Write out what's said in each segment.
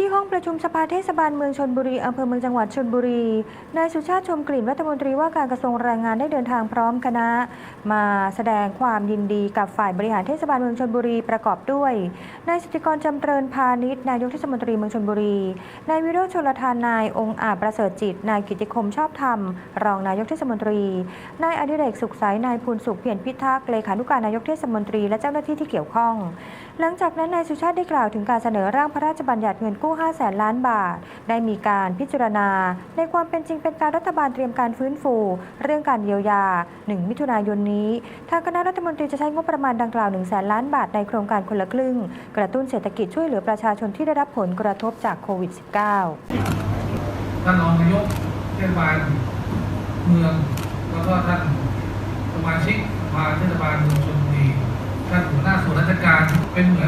ที่ห้องประชุมสภาเทศบาลเมืองชนบุรีอำเภอเมืองจังหวัดชนบุรี นายสุชาติชมกลิ่นรัฐมนตรีว่าการกระทรวงแรงงานได้เดินทางพร้อมคณะ มาแสดงความยินดีกับฝ่ายบริหารเทศบาลเมืองชนบุรีประกอบด้วย นายสุติกรจำเริญพาณิชย์นายกเทศมนตรีเมืองชนบุรี นายวิโรจน์ชลทานนายองค์อาจประเสริฐจิต นายกิติคมชอบธรรม รองนายกเทศมนตรี นายอดิเรกสุขใสนายภูลสุขเพียรพิทักษ์เลขานุการนายกเทศมนตรีและเจ้าหน้าที่ที่เกี่ยวข้อง หลังจากนั้นนายสุชาติได้กล่าวถึงการเสนอร่างพระราชบัญญัติเงินกูู้้5แสนล้านบาท ได้มีการพิจารณา ในความเป็นจริงเป็นการรัฐบาลเตรียมการฟื้นฟู เรื่องการเยียวยา 1 มิถุนายนนี้ ทางคณะรัฐมนตรีจะใช้งบประมาณดังกล่าว1แสนล้านบาทในโครงการคนละครึ่ง กระตุ้นเศรษฐกิจช่วยเหลือประชาชนที่ได้รับผลกระทบจากโควิด -19 ท่านรองนายกเทศบาลเมืองแล้วก็ท่านสมาชิกสภาเทศบาลเมืองชลบุรีท่านหัวหน้าส่วนราชการเป็นเหมือน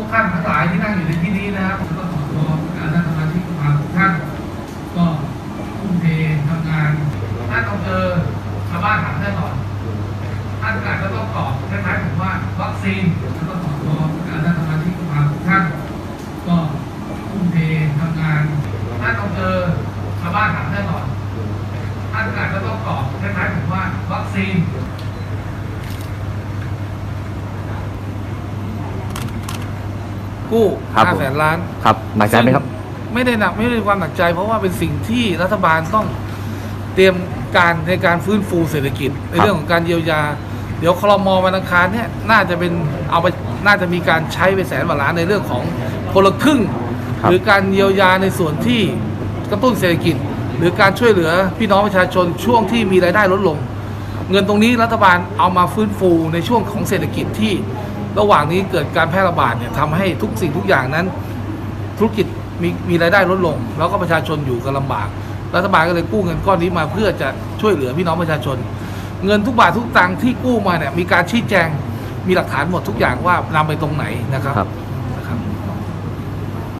วกท่านทั้งหลายที่นั่งอยู่ในที่นี้นะครับผมก็ขอตัวการท่านสมาชิกสภาทุกท่าน ก็ทุ่มเททำงานถ้าต้องเจอชาวบ้านถามแน่นอนท่านอาจจะต้องตอบคล้ายๆผมว่าวัคซีนแล้วก็ขอตัวการท่านสมาชิกสภาทุกท่าน ก็ทุ่มเททำงานถ้าต้องเจอชาวบ้านถามแน่นอนท่านอาจจะต้องตอบคล้ายๆผมว่าวัคซีน กู้ครับห้าผมแสนล้าน ครับหนักใจไหมครับ ไม่ได้หนักไม่ได้ความหนักใจ เพราะว่าเป็นสิ่งที่รัฐบาลต้องเตรียมการในการฟื้นฟูเศรษฐกิจ ในครับเรื่องของการเยียวยา เดี๋ยวคลมวันอังคารเนี่ยน่าจะเป็นเอาไปน่าจะมีการใช้ไปแสนกว่าล้านในเรื่องของคนละครึ่ง ครับหรือการเยียวยาในส่วนที่กระตุ้นเศรษฐกิจ หรือการช่วยเหลือพี่น้องประชาชนช่วงที่มีรายได้ลดลง เงินตรงนี้รัฐบาลเอามาฟื้นฟูในช่วงของเศรษฐกิจที่ ระหว่างนี้เกิดการแพร่ระบาดเนี่ยทำให้ทุกสิ่งทุกอย่างนั้น ธุรกิจมีมีรายได้ลดลง แล้วก็ประชาชนอยู่กันลำบาก รัฐบาลก็เลยกู้เงินก้อนนี้มาเพื่อจะช่วยเหลือพี่น้องประชาชน เงินทุกบาททุกตังค์ที่กู้มาเนี่ยมีการชี้แจงมีหลักฐานหมดทุกอย่างว่านำไปตรงไหนนะครับครับ